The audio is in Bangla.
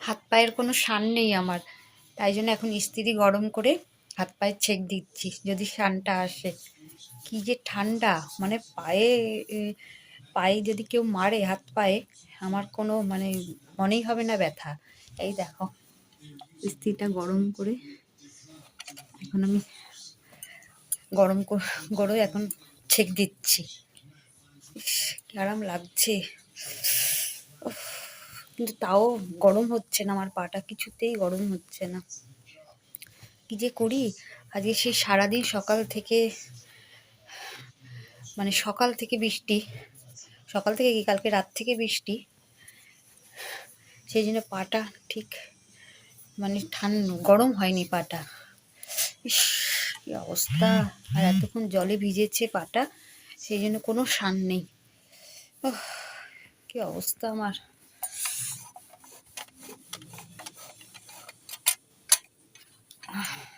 হাত পায়ের কোনো শান নেই আমার। তাই জন্য এখন ইস্ত্রি গরম করে হাত পায়ে ছেক দিচ্ছি, যদি শানটা আসে। কি যে ঠান্ডা মানে পায়ে পায়ে যদি কেউ মারে হাত পায়ে, আমার কোনো মানে মনেই হবে না ব্যথা। এই দেখো। ইস্ত্রিটা গরম করে এখন আমি গরম করে এখন ছেক দিচ্ছি। আরাম লাগছে। কিন্তু তাও গরম হচ্ছে না, আমার পাটা কিছুতেই গরম হচ্ছে না। কি যে করি? আজকে সেই সারাদিন সকাল থেকে মানে সকাল থেকে বৃষ্টি, সকাল থেকে কি কালকে রাত থেকে বৃষ্টি, সেই জন্য পাটা ঠিক মানে ঠান্ডা, গরম হয়নি পাটা। ইস, কি অবস্থা! আর এতক্ষণ জলে ভিজেছে পাটা, সেই জন্য কোনো সান নেই। কি অবস্থা আমার। Ugh.